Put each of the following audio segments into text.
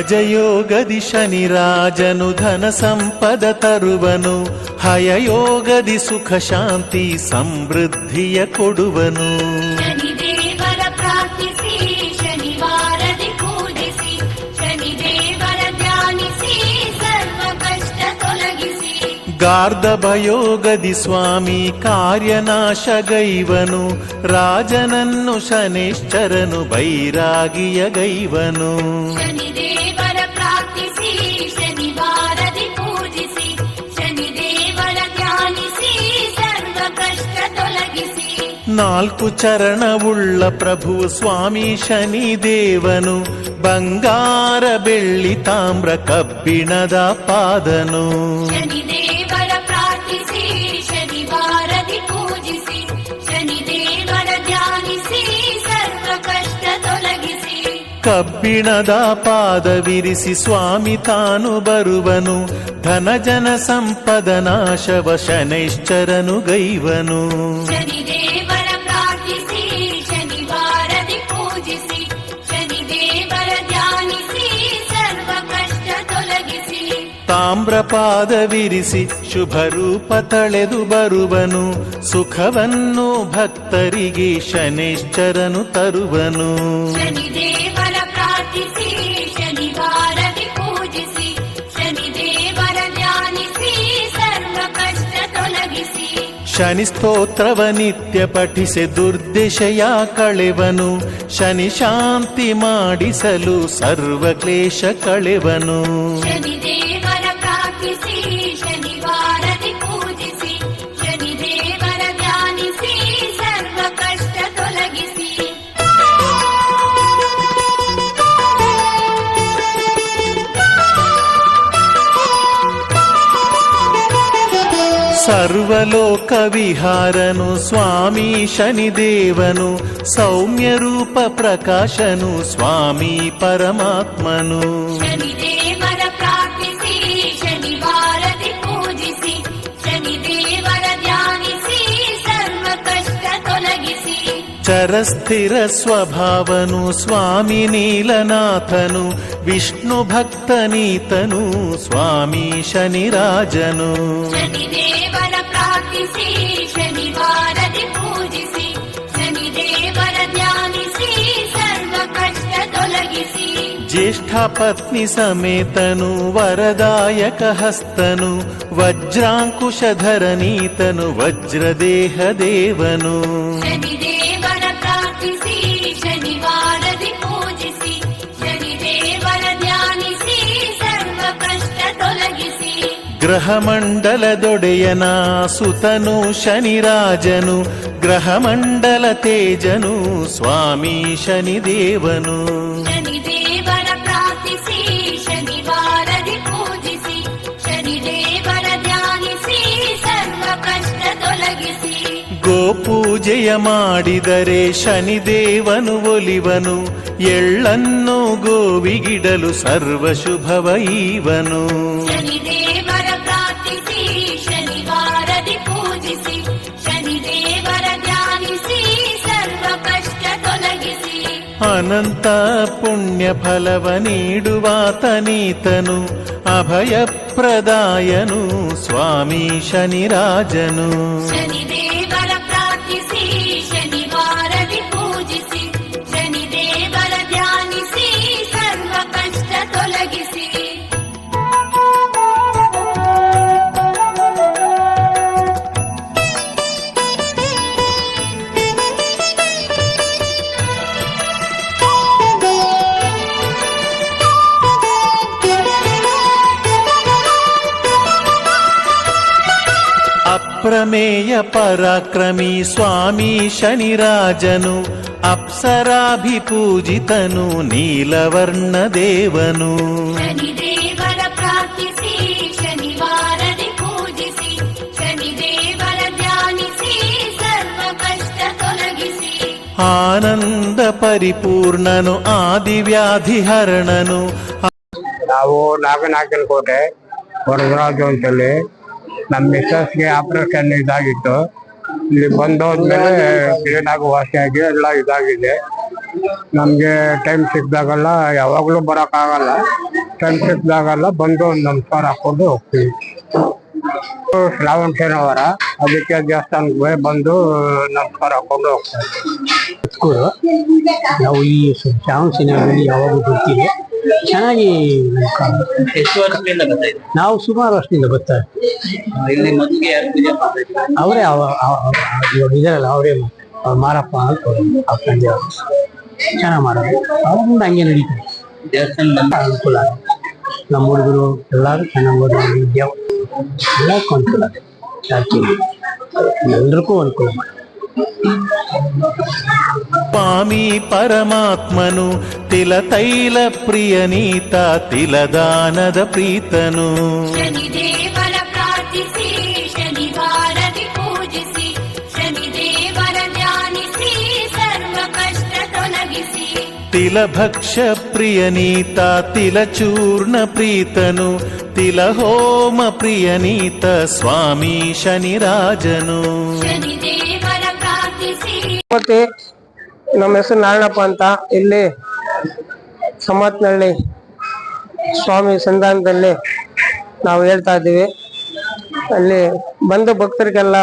ಗಜಯೋಗದಿ ಶನಿರಾಜನು ಧನ ಸಂಪದ ತರುವನು ಹಯಯೋಗದಿ ಸುಖ ಶಾಂತಿ ಸಮೃದ್ಧಿಯ ಕೊಡುವನು. ಗಾರ್ಧಭಯೋಗದಿ ಸ್ವಾಮಿ ಕಾರ್ಯನಾಶಗೈವನು ರಾಜನನ್ನು ಶನೇಶ್ಚರನು ಬೈರಾಗಿಯ ಗೈವನು. ನಾಲ್ಕು ಚರಣವುಳ್ಳ ಪ್ರಭು ಸ್ವಾಮಿ ಶನಿ ದೇವನು ಬಂಗಾರ ಬೆಳ್ಳಿ ತಾಮ್ರ ಕಬ್ಬಿಣದ ಪಾದನು. ಕಬ್ಬಿಣದ ಪಾದವಿರಿಸಿ ಸ್ವಾಮಿ ತಾನು ಬರುವನು ಧನ ಜನ ಸಂಪದ ನಾಶವ ಶನೈಶ್ಚರನು ಗೈವನು ತಾಮ್ರ ವಿರಿಸಿ ಶುಭರೂಪ ತಳೆದು ಬರುವನು ಸುಖವನ್ನು ಭಕ್ತರಿಗೆ ಶನೇಶ್ಚರನು ತರುವನು. ಶನಿದೇವರ ಪ್ರಾರ್ಥಿಸಿ ಶನಿವಾರದಿ ಪೂಜಿಸಿ ಶನಿದೇವರ ಧ್ಯಾನಿಸಿ ಸರ್ವ ಕಷ್ಟ ತೊಲಗಿಸಿ. ಶನಿ ಸ್ತೋತ್ರವ ನಿತ್ಯ ಪಠಿಸಿ ದುರ್ದಿಶೆಯ ಕಳೆವನು ಶನಿ ಶಾಂತಿ ಮಾಡಿಸಲು ಸರ್ವ ಕ್ಲೇಶ ಕಳೆವನು. ಶನಿದೇವರ ಸರ್ವಲೋಕ ವಿಹಾರನು ಸ್ವಾಮಿ ಶನಿದೇವನು ಸೌಮ್ಯ ರೂಪ ಪ್ರಕಾಶನು ಸ್ವಾಮಿ ಪರಮಾತ್ಮನು. ಶನಿದೇವರ ಪ್ರಾರ್ಥಿಸಿ ಶನಿವಾರದಿ ಪೂಜಿಸಿ ಶನಿದೇವರ ಧ್ಯಾನಿಸಿ ಸರ್ವ ಕಷ್ಟ ತೊಲಗಿಸಿ. ಚರಸ್ಥಿರ ಸ್ವಭಾವನು ಸ್ವಾಮಿ ನೀಲನಾಥನು ವಿಷ್ಣು ಭಕ್ತನೀತನು ಸ್ವಾಮಿ ಶನಿರಾಜನು. ಶನಿದೇವರ ಪ್ರಾರ್ಥಿಸಿ ಶನಿವಾರದಿ ಪೂಜಿಸಿ ಶನಿದೇವರ ಧ್ಯಾನಿಸಿ ಸರ್ವ ಕಷ್ಟ ತೊಲಗಿಸಿ ಜ್ಯೇಷ್ಠ ಪತ್ನಿ ಸಮೇತನು ವರದಾಯಕ ಹಸ್ತನು ವಜ್ರಾಂಕುಶಧರನೀತನು ವಜ್ರದೇಹ ದೇವನು ಶನಿದೇವರ ಗ್ರಹಮಂಡಲದೊಡೆಯನ ಸುತನು ಶನಿರಾಜನು ಗ್ರಹಮಂಡಲ ತೇಜನು ಸ್ವಾಮಿ ಶನಿದೇವನು. ಶನಿದೇವನ ಪ್ರಾರ್ಥಿಸಿ ಶನಿವಾರದಿ ಪೂಜಿಸಿ ಶನಿದೇವರ ಧ್ಯಾನಿಸಿ ಸರ್ವ ಕಷ್ಟ ತೊಲಗಿಸಿ. ಗೋಪೂಜೆಯ ಮಾಡಿದರೆ ಶನಿದೇವನು ಒಲಿವನು ಎಳ್ಳನ್ನು ಗೋವಿಗಿಡಲು ಸರ್ವ ಶುಭವ ಅನಂತ ಪುಣ್ಯ ಫಲವ ನೀಡುವಾತನೀತನು ಅಭಯಪ್ರದಾಯನು ಸ್ವಾಮಿ ಶನಿರಾಜನು ಅಪ್ರಮೇಯ ಪರಾಕ್ರಮಿ ಸ್ವಾಮಿ ಶನಿರಾಜನು ಅಪ್ಸರಾಭಿಪೂಜಿತನು ನೀಲವರ್ಣ ದೇವನು ಆನಂದ ಪರಿಪೂರ್ಣನು ಆದಿವ್ಯಾಧಿ ಹರಣನು. ನಾವು ನಾಗನಾಕನ ಕೋಟೆ ವರದರಾಜು ಅಂತೇಳಿ ನಮ್ಮ ಮಿಸ್ಸಸ್ಗೆ ಆಪರೇಷನ್ ಇದಾಗಿತ್ತು. ಇಲ್ಲಿ ಬಂದೋದ್ಮೇಲೆ ಕ್ಲೀನಾಗಿ ವಾಸಿಯಾಗಿ ಎಲ್ಲ ಇದಾಗಿದೆ. ನಮ್ಗೆ ಟೈಮ್ ಸಿಕ್ದಾಗೆಲ್ಲ ಯಾವಾಗ್ಲೂ ಆಗಲ್ಲ ಟೈಮ್ ಸಿಕ್ದಾಗೆಲ್ಲ ಬಂದು ನಮಸ್ಕಾರ ಹಾಕೊಂಡು ಹೋಗ್ತೀವಿ. ಶ್ರಾವಣ ಶನಿವಾರ, ಅದಕ್ಕೆ ದೇವಸ್ಥಾನಕ್ಕೆ ಬಂದು ನಮಸ್ಕಾರ ಹಾಕೊಂಡು ಹೋಗ್ತಾರೆ. ನಾವು ಈ ಶ್ರಾವಣ ಸಿನಿಮಾದಲ್ಲಿ ಯಾವಾಗಲೂ ಬರ್ತೀವಿ. ಚೆನ್ನಾಗಿ ಎಷ್ಟು ವರ್ಷದಿಂದ ಬರ್ತಾ ಇದ್ದೀರಾ? ನಾವು ಸುಮಾರು ವರ್ಷದಿಂದ ಬರ್ತಾ ಇರ್ತೀವಿ. ಇಲ್ಲಿ ಮೊದಲಿಗೆ ಯಾರು ಪೂಜೆ ಮಾಡ್ತಾ ಇದ್ರು? ಅವರೇ ಅವ- ಅವ- ಅವ- ಇವಾಗ ಇದಾರಲ್ಲ ಅವರೇ ಅವ್ರ ಮಾರಪ್ಪ ಅಂತ ಆ ತಂದೆ ಅವರು ಚೆನ್ನಾಗಿ ಮಾಡೋದು ಅವ್ರಿಂದ ಹಂಗೆ ನಡೀತಾರೆ ದೇವಸ್ಥಾನ ಬಂದು ಅನುಕೂಲ ಆಗುತ್ತೆ. ನಮ್ಮ ಹುಡುಗರು ಎಲ್ಲರೂ ಚೆನ್ನಾಗಿ ಓದೋ ವಿದ್ಯಾವ ಎಲ್ಲಕ್ಕೂ ಅನುಕೂಲ ಆಗುತ್ತೆ ಯಾಕೆ ಎಲ್ರಿಗೂ ಅನುಕೂಲ ಮಾಡಿ ಸ್ವಾಮಿ ಪರಮಾತ್ಮನು ತಿಲ ತೈಲ ಪ್ರಿಯನೀತ ತಿಲದಾನದ ಪ್ರೀತನು ಶನಿದೇವರ ಪ್ರಾರ್ಥಿಸಿ ಶನಿವಾರದಿ ಪೂಜಿಸಿ ಶನಿದೇವರ ಧ್ಯಾನಿಸಿ ಸರ್ವ ಕಷ್ಟ ತೊಲಗಿಸಿ ತಿಲಭಕ್ಷ ಪ್ರಿಯನೀತ ತಿಲಚೂರ್ಣ ಪ್ರೀತನು ಮತ್ತೆ ನಮ್ಮ ಹೆಸರು ನಾರಾಯಣಪ್ಪ ಅಂತ. ಇಲ್ಲಿ ಸಮಾತ್ನಹಳ್ಳಿ ಸ್ವಾಮಿ ಸಂಧಾನದಲ್ಲಿ ನಾವು ಹೇಳ್ತಾ ಇದ್ದೀವಿ. ಅಲ್ಲಿ ಬಂದು ಭಕ್ತರಿಗೆಲ್ಲ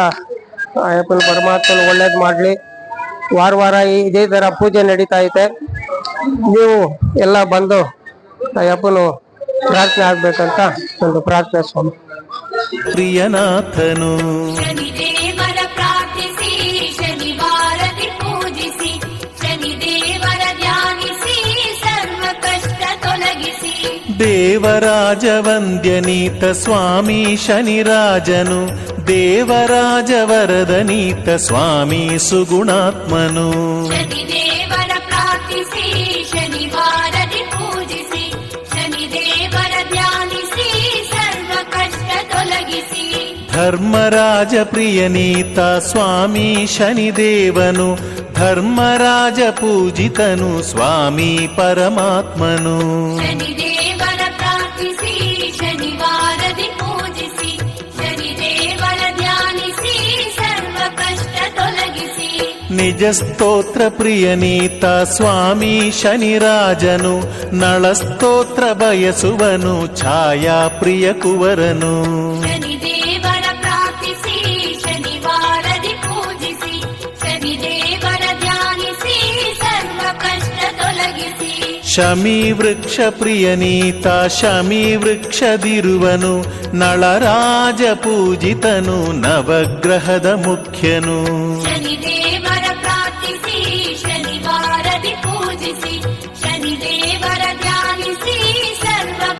ಅಯ್ಯಪ್ಪನ ಪರಮಾತ್ಮನ ಒಳ್ಳೇದು ಮಾಡಲಿ. ವಾರ ವಾರ ಇದೇ ಥರ ಪೂಜೆ ನಡೀತಾ ಐತೆ. ನೀವು ಎಲ್ಲ ಬಂದು ಅಯ್ಯಪ್ಪನು ಪ್ರಾರ್ಥನೆ ಆಗ್ಬೇಕಂತ ಒಂದು ಪ್ರಾರ್ಥನೆ ಸ್ವಾಮಿ. ಪ್ರಿಯನಾಥನು. ತೊಲಗಿಸಿ ದೇವರಾಜ ವಂದ್ಯನೀತ ಸ್ವಾಮಿ ಶನಿರಾಜನು ದೇವರಾಜ ವರದನೀತ ಸ್ವಾಮಿ ಸುಗುಣಾತ್ಮನು ಶನಿದೇವರ ಪ್ರಾರ್ಥಿಸಿ ಶನಿವಾರದಿ ಪೂಜಿಸಿ ಶನಿದೇವರ ಧ್ಯಾನಿಸಿ ಸರ್ವ ತೊಲಗಿಸಿ ನಿಜ ಸ್ತೋತ್ರ ಪ್ರಿಯನೀತ ಸ್ವಾಮಿ ಶನಿರಾಜನು ನಳಸ್ತೋತ್ರ ಬಯಸುವನು ಛಾಯಾ ಪ್ರಿಯ ಕುವರನು ಶನಿದೇವರ ಪ್ರಾರ್ಥಿಸಿ ಶನಿವಾರದಿ ಪೂಜಿಸಿ ಶನಿದೇವರ ಧ್ಯಾನಿಸಿ ಸರ್ವ ಕಷ್ಟ ತೊಲಗಿಸಿ ಶಮಿ ವೃಕ್ಷ ಪ್ರಿಯನೀತ ಶಮಿ ವೃಕ್ಷದಿರುವನು ನಳರಾಜ ಪೂಜಿತನು ನವಗ್ರಹದ ಮುಖ್ಯನು